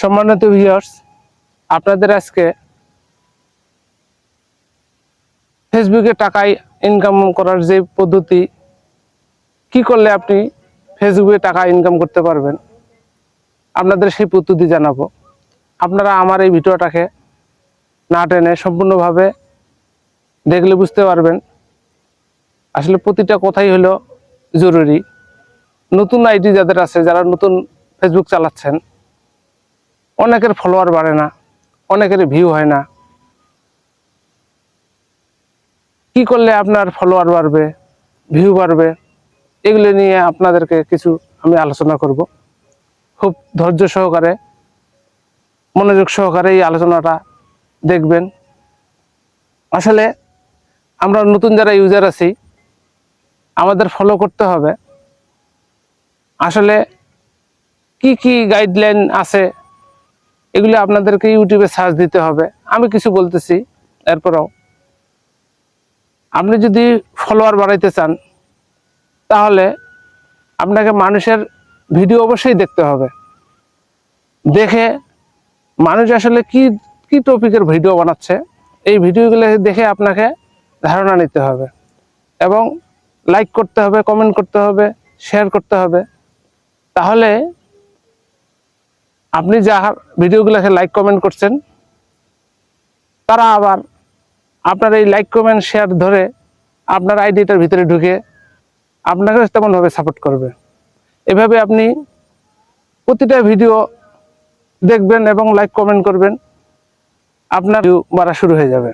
সম্মানিত ভিউয়ার্স আপনাদের আজকে ফেসবুকে টাকায় ইনকাম করার যে পদ্ধতি, কি করলে আপনি ফেসবুকে টাকা ইনকাম করতে পারবেন, আপনাদের সেই পদ্ধতি জানাব। আপনারা আমার এই ভিডিওটাকে না টেনে সম্পূর্ণভাবে দেখলে বুঝতে পারবেন, আসলে প্রতিটা কথাই হলো জরুরি। নতুন আইডি যাদের আছে, যারা নতুন ফেসবুক চালাচ্ছেন অনেকের ফলোয়ার বাড়ে না অনেকের ভিউ হয় না। কি করলে আপনার ফলোয়ার বাড়বে ভিউ বাড়বে, এগুলো নিয়ে আপনাদেরকে কিছু আমি আলোচনা করব। খুব ধৈর্য সহকারে, মনোযোগ সহকারে এই আলোচনাটা দেখবেন। আসলে আমরা নতুন যারা ইউজার আছি, আমাদের ফলো করতে হবে। আসলে কি কি গাইডলাইন আছে এগুলো আপনাদেরকে ইউটিউবে সার্চ দিতে হবে। আমি কিছু বলতেছি, এরপরও। আপনি যদি ফলোয়ার বাড়াইতে চান, তাহলে আপনাকে মানুষের ভিডিও অবশ্যই দেখতে হবে। দেখে মানুষ আসলে কি কি টপিকের ভিডিও বানাচ্ছে, এই ভিডিওগুলো দেখে আপনাকে ধারণা নিতে হবে। এবং লাইক করতে হবে কমেন্ট করতে হবে শেয়ার করতে হবে। তাহলে আপনি যা ভিডিওগুলোকে লাইক কমেন্ট করছেন, তারা আবার আপনার এই লাইক কমেন্ট শেয়ার ধরে আপনার আইডিটার ভিতরে ঢুকে আপনাকে তেমনভাবে সাপোর্ট করবে। এভাবে আপনি প্রতিটা ভিডিও দেখবেন এবং লাইক কমেন্ট করবেন, আপনার ভিউ বাড়া শুরু হয়ে যাবে।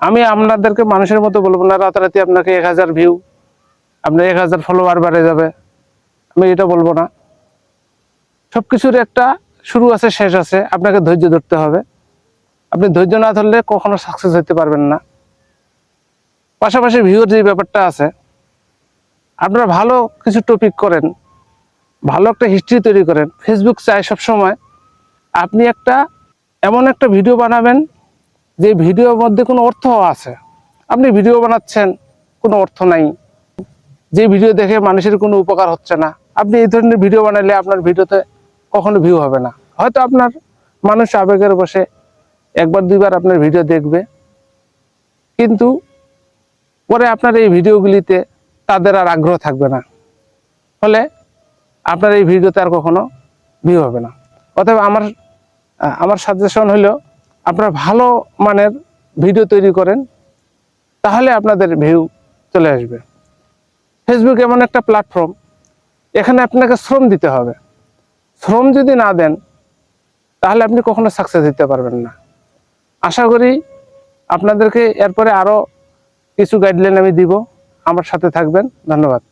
আমি আপনাদেরকে মানুষের মতো বলব না, রাতারাতি আপনাকে এক হাজার ভিউ আপনার এক হাজার ফলোয়ার বাড়ে যাবে। আমি এটা বলব না। সব কিছুর একটা শুরু আছে, শেষ আছে। আপনাকে ধৈর্য ধরতে হবে। আপনি ধৈর্য না ধরলে কখনো সাকসেস হতে পারবেন না। পাশাপাশি ভিউর যে ব্যাপারটা আছে, আপনারা ভালো কিছু টপিক করেন, ভালো একটা হিস্ট্রি তৈরি করেন। ফেসবুক চায় সবসময় আপনি একটা এমন একটা ভিডিও বানাবেন, যে ভিডিওর মধ্যে কোনো অর্থ আছে। আপনি ভিডিও বানাচ্ছেন, কোনো অর্থ নাই। যে ভিডিও দেখে মানুষের কোনো উপকার হচ্ছে না। আপনি এই ধরনের ভিডিও বানালে আপনার ভিডিওতে কখনো ভিউ হবে না। হয়তো আপনার মানুষ আবেগের বসে একবার, দুইবার আপনার ভিডিও দেখবে। কিন্তু পরে আপনার এই ভিডিওগুলিতে তাদের আর আগ্রহ থাকবে না। ফলে আপনার এই ভিডিওতে আর কখনো ভিউ হবে না। অতএব আমার আমার সাজেশন হলো আপনারা ভালো মানের ভিডিও তৈরি করেন, তাহলে আপনাদের ভিউ চলে আসবে। ফেসবুক এমন একটা প্ল্যাটফর্ম এখানে আপনাকে শ্রম দিতে হবে। শ্রম যদি না দেন, তাহলে আপনি কখনো সাকসেস দিতে পারবেন না। আশা করি আপনাদেরকে এরপরে আরও কিছু গাইডলাইন আমি দিব। আমার সাথে থাকবেন। ধন্যবাদ।